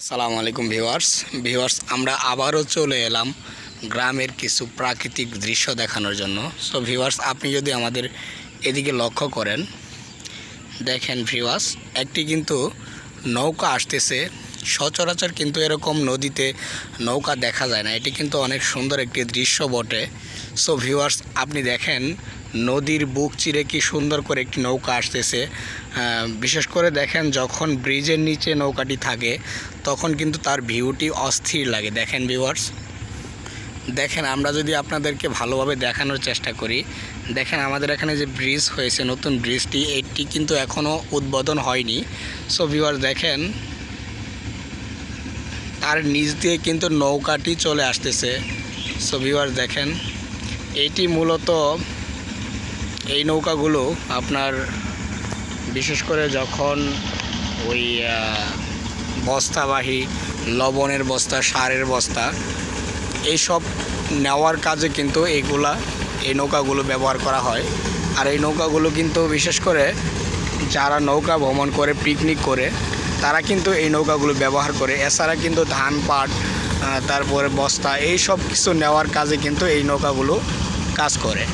আসসালামু আলাইকুম viewers. Viewers, আমরা আবারও চলে এলাম গ্রামের কিছু প্রাকৃতিক দৃশ্য দেখানোর জন্য। সো ভিউয়ার্স, আপনি যদি আমাদের এদিকে লক্ষ্য করেন, দেখেন ভিউয়ার্স, একটি কিন্তু নৌকা আসতেছে। সচরাচর কিন্তু এরকম নদীতে নৌকা দেখা যায় না। এটি কিন্তু অনেক সুন্দর একটি দৃশ্য বটে। সো ভিউয়ার্স আপনি দেখেন, নদীর বুক চিরে কি সুন্দর করে একটি নৌকা আসতেছে। বিশেষ করে দেখেন, যখন ব্রিজের নিচে নৌকাটি থাকে, তখন কিন্তু তার ভিউটি অস্থির লাগে। দেখেন ভিউয়ার্স দেখেন, আমরা যদি আপনাদেরকে ভালোভাবে দেখানোর চেষ্টা করি, দেখেন, আমাদের এখানে যে ব্রিজ হয়েছে, নতুন ব্রিজটি, এটি কিন্তু এখনও উদ্বোধন হয়নি। সো ভিউয়ার্স দেখেন, তার নিচ দিয়ে কিন্তু নৌকাটি চলে আসতেছে। সো ভিউয়ার্স দেখেন এটি মূলত এই নৌকাগুলো আপনার বিশেষ করে যখন ওই বস্তাবাহী, লবণের বস্তা, সারের বস্তা, এইসব নেওয়ার কাজে কিন্তু এইগুলা এই নৌকাগুলো ব্যবহার করা হয়। আর এই নৌকাগুলো কিন্তু বিশেষ করে যারা নৌকা ভ্রমণ করে পিকনিক করে, তারা কিন্তু এই নৌকাগুলো ব্যবহার করে। এছাড়া কিন্তু ধান পাট তারপরে বস্তা, এই সব কিছু নেওয়ার কাজে কিন্তু এই নৌকাগুলো কাজ করে।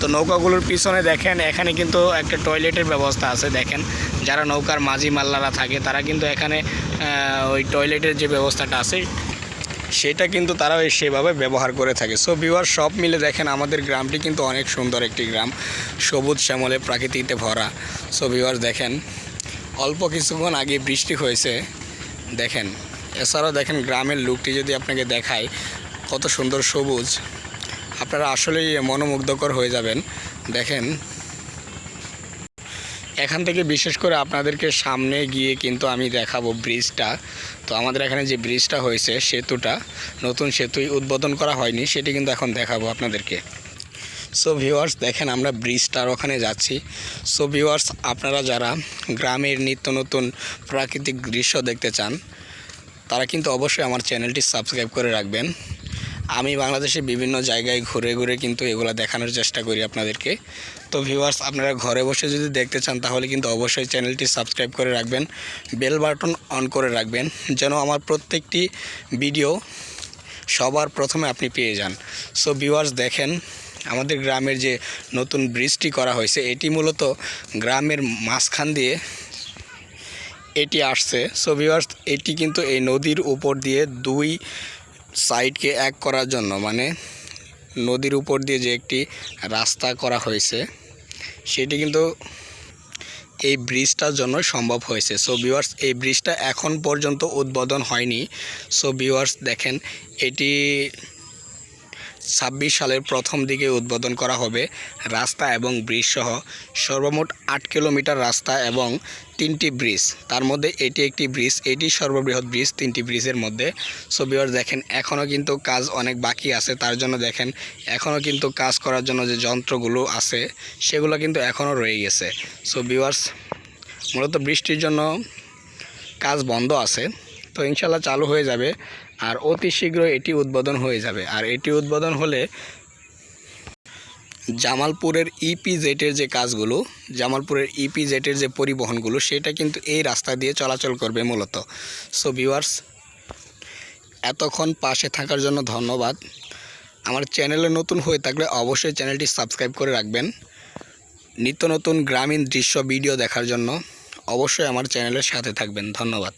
তো নৌকাগুলোর পিছনে দেখেন, এখানে কিন্তু একটা টয়লেটের ব্যবস্থা আছে, দেখেন। যারা নৌকার মাঝি মাল্লারা থাকে, তারা কিন্তু এখানে ওই টয়লেটের যে ব্যবস্থাটা আছে, সেটা কিন্তু তারা সেভাবে ব্যবহার করে থাকে। সো বিওয়ার সব মিলে দেখেন, আমাদের গ্রামটি কিন্তু অনেক সুন্দর একটি গ্রাম। সবুজ শ্যামলে প্রাকৃতিতে ভরা। সো বিওয়ার দেখেন, অল্প কিছুক্ষণ আগে বৃষ্টি হয়েছে, দেখেন। এছাড়াও দেখেন গ্রামের লুকটি যদি আপনাকে দেখায়, কত সুন্দর সবুজ, আপনারা আসলেই মনোমুগ্ধকর হয়ে যাবেন। দেখেন, এখান থেকে বিশেষ করে আপনাদেরকে সামনে গিয়ে কিন্তু আমি দেখাবো ব্রিজটা। তো আমাদের এখানে যে ব্রিজটা হয়েছে, সেতুটা, নতুন সেতুই উদ্বোধন করা হয়নি, সেটি কিন্তু এখন দেখাবো আপনাদেরকে। সো ভিউয়ার্স দেখেন আমরা ব্রিজটার ওখানে যাচ্ছি। সো ভিওয়ার্স আপনারা যারা গ্রামের নিত্য নতুন প্রাকৃতিক দৃশ্য দেখতে চান তারা কিন্তু অবশ্যই আমার চ্যানেলটি সাবস্ক্রাইব করে রাখবেন। আমি বাংলাদেশে বিভিন্ন জায়গায় ঘুরে ঘুরে কিন্তু এগুলো দেখানোর চেষ্টা করি আপনাদেরকে। তো ভিউয়ার্স আপনারা ঘরে বসে যদি দেখতে চান, তাহলে কিন্তু অবশ্যই চ্যানেলটি সাবস্ক্রাইব করে রাখবেন। বেল বাটন অন করে রাখবেন, যেন আমার প্রত্যেকটি ভিডিও সবার প্রথমে আপনি পেয়ে যান। সো ভিউয়ার্স দেখেন, আমাদের গ্রামের যে নতুন ব্রিজটি করা হয়েছে, এটি মূলত গ্রামের মাঝখান দিয়ে এটি আসছে। সো ভিউয়ার্স এটি কিন্তু এই নদীর উপর দিয়ে দুই সাইডকে এক করার জন্য মানে নদীর উপর দিয়ে যে একটি রাস্তা করা হয়েছে, সেটি কিন্তু এই ব্রিজটার জন্য সম্ভব হয়েছে। সো ভিউয়ার্স এই ব্রিজটা এখন পর্যন্ত উদ্বোধন হয়নি। সো ভিউয়ার্স দেখেন, এটি ছাব্বিশ সালের প্রথম দিকে উদ্বোধন করা হবে রাস্তা এবং ব্রিজ সহ সর্বমোট আট কিলোমিটার রাস্তা এবং তিনটি ব্রিজ। তার মধ্যে এটি একটি ব্রিজ, এটি সর্ববৃহৎ ব্রিজ, তিনটি ব্রিজের মধ্যে। সো ভিউয়ার্স দেখেন এখনও কিন্তু কাজ অনেক বাকি আছে। তার জন্য, দেখেন এখনও কিন্তু কাজ করার জন্য যে যন্ত্রগুলো আছে, সেগুলো কিন্তু এখনও রয়ে গেছে। সো ভিউয়ার্স মূলত বৃষ্টির জন্য কাজ বন্ধ আছে। তো ইনশাল্লাহ চালু হয়ে যাবে। আর অতি শীঘ্র এটি উদ্বোধন হয়ে যাবে। আর এটি উদ্বোধন হলে জামালপুরের ইপি জেটের যে কাজগুলো, জামালপুরের ইপি জেটের যে পরিবহনগুলো, সেটা কিন্তু এই রাস্তা দিয়ে চলাচল করবে মূলত। সো ভিউয়ার্স এতক্ষণ পাশে থাকার জন্য ধন্যবাদ। আমার চ্যানেলে নতুন হয়ে থাকলে অবশ্যই চ্যানেলটি সাবস্ক্রাইব করে রাখবেন। নিত্য নতুন গ্রামীণ দৃশ্য ভিডিও দেখার জন্য অবশ্যই আমার চ্যানেলের সাথে থাকবেন। ধন্যবাদ।